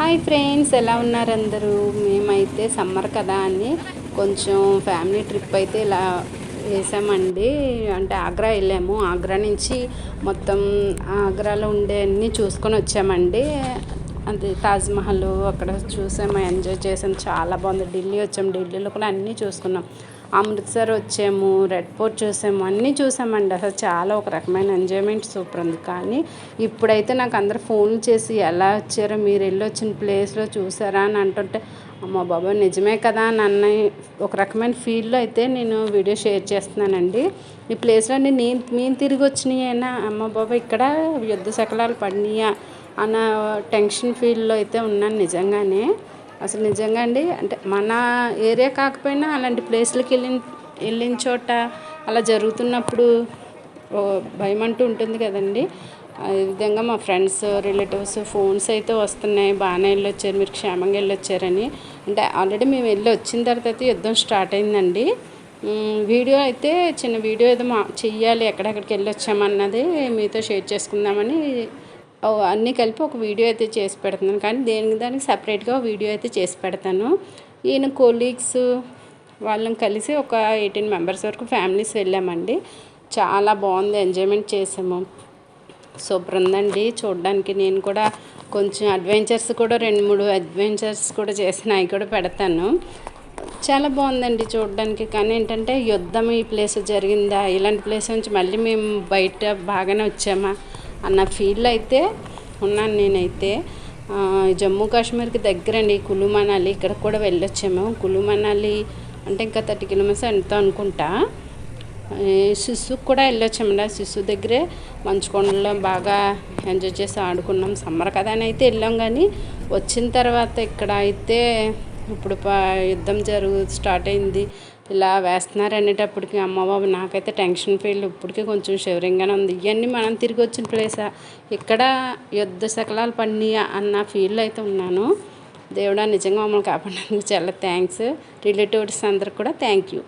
Hi friends ఎలా ఉన్నారు అందరూ? మేమైతే సమ్మర్ కదా అని కొంచెం ఫ్యామిలీ ట్రిప్ అయితే ఇలా వేసామండి. అంటే ఆగ్రా వెళ్ళాము. ఆగ్రా నుంచి మొత్తం ఆగ్రాలో ఉండే అన్నీ చూసుకొని వచ్చామండి. అది తాజ్మహల్ అక్కడ చూసాము. ఎంజాయ్ చేసాం చాలా బాగుంది. ఢిల్లీ వచ్చాము. ఢిల్లీలో కూడా అన్నీ చూసుకున్నాం. అమృత్సర్ వచ్చాము రెడ్ ఫోర్ట్ చూసాము అన్నీ చూసామండి. అసలు చాలా ఒక రకమైన ఎంజాయ్మెంట్ సూపర్ ఉంది. కానీ ఇప్పుడైతే నాకు అందరు ఫోన్లు చేసి ఎలా వచ్చారో మీరు వెళ్ళి వచ్చిన ప్లేస్లో చూసారా అని అంటుంటే అమ్మ బాబా నిజమే కదా అని అన్న ఒక రకమైన ఫీల్లో అయితే నేను వీడియో షేర్ చేస్తున్నానండి. ఈ ప్లేస్లో నేను మేము తిరిగి వచ్చినాయినా అమ్మ బాబా ఇక్కడ యుద్ధ శకలాలు పడినాయా అన్న టెన్షన్ ఫీల్లో అయితే ఉన్నాను నిజంగానే. అసలు నిజంగా అండి అంటే మన ఏరియా కాకపోయినా అలాంటి ప్లేస్లకి వెళ్ళిన వెళ్ళిన చోట అలా జరుగుతున్నప్పుడు భయం అంటూ ఉంటుంది కదండి. ఈ విధంగా మా ఫ్రెండ్స్ రిలేటివ్స్ ఫోన్స్ అయితే వస్తున్నాయి బాగానే వెళ్ళొచ్చారు మీరు క్షేమంగా వెళ్ళొచ్చారని. అంటే ఆల్రెడీ మేము వెళ్ళి వచ్చిన తర్వాత అయితే యుద్ధం స్టార్ట్ అయిందండి. వీడియో అయితే చిన్న వీడియో ఏదో మా చెయ్యాలి ఎక్కడెక్కడికి వెళ్ళి వచ్చామన్నది మీతో షేర్ చేసుకుందామని అన్నీ కలిపి ఒక వీడియో అయితే చేసి పెడుతున్నాను. కానీ దేనికి దానికి సపరేట్గా వీడియో అయితే చేసి పెడతాను. ఈయన కొలీగ్స్ వాళ్ళని కలిసి ఒక ఎయిటీన్ మెంబర్స్ వరకు ఫ్యామిలీస్ వెళ్ళామండి. చాలా బాగుంది. ఎంజాయ్మెంట్ చేసాము. సూపర్ ఉందండి చూడడానికి నేను కూడా కొంచెం అడ్వెంచర్స్ కూడా రెండు మూడు అడ్వెంచర్స్ కూడా చేసిన అవి కూడా పెడతాను. చాలా బాగుందండి చూడడానికి. కానీ ఏంటంటే యుద్ధం ఈ ప్లేస్ జరిగిందా? ఇలాంటి ప్లేస్ నుంచి మళ్ళీ మేము బయట బాగానే వచ్చామా? అన్న ఫీల్ అయితే ఉన్నాను నేనైతే. జమ్మూ కాశ్మీర్కి దగ్గరండి కులు మనాలి ఇక్కడ కూడా వెళ్ళొచ్చాము. కులు మనాలి అంటే ఇంకా థర్టీ కిలోమీటర్స్ ఎంత అనుకుంటా. శిశుకు కూడా వెళ్ళొచ్చామండి. ఆ శిశు దగ్గరే మంచుకొండలో బాగా ఎంజాయ్ చేసి ఆడుకున్నాం. సమ్మర్ కదా అని అయితే వెళ్ళాం కానీ వచ్చిన తర్వాత ఇక్కడ అయితే ఇప్పుడు యుద్ధం జరుగు స్టార్ట్ అయింది. ఇలా వేస్తున్నారు అనేటప్పటికి అమ్మబాబు నాకైతే టెన్షన్ ఫీల్. ఇప్పటికీ కొంచెం షివరింగ్గానే ఉంది. ఇవన్నీ మనం తిరిగి వచ్చిన ప్లేసా ఇక్కడ యుద్ధ శకలాలు పడినాయా అన్న ఫీల్ అయితే ఉన్నాను. దేవుడా నిజంగా మమ్మల్ని కాపాడినందుకు చాలా థ్యాంక్స్ రిలేటివ్స్ అందరికి కూడా థ్యాంక్ యూ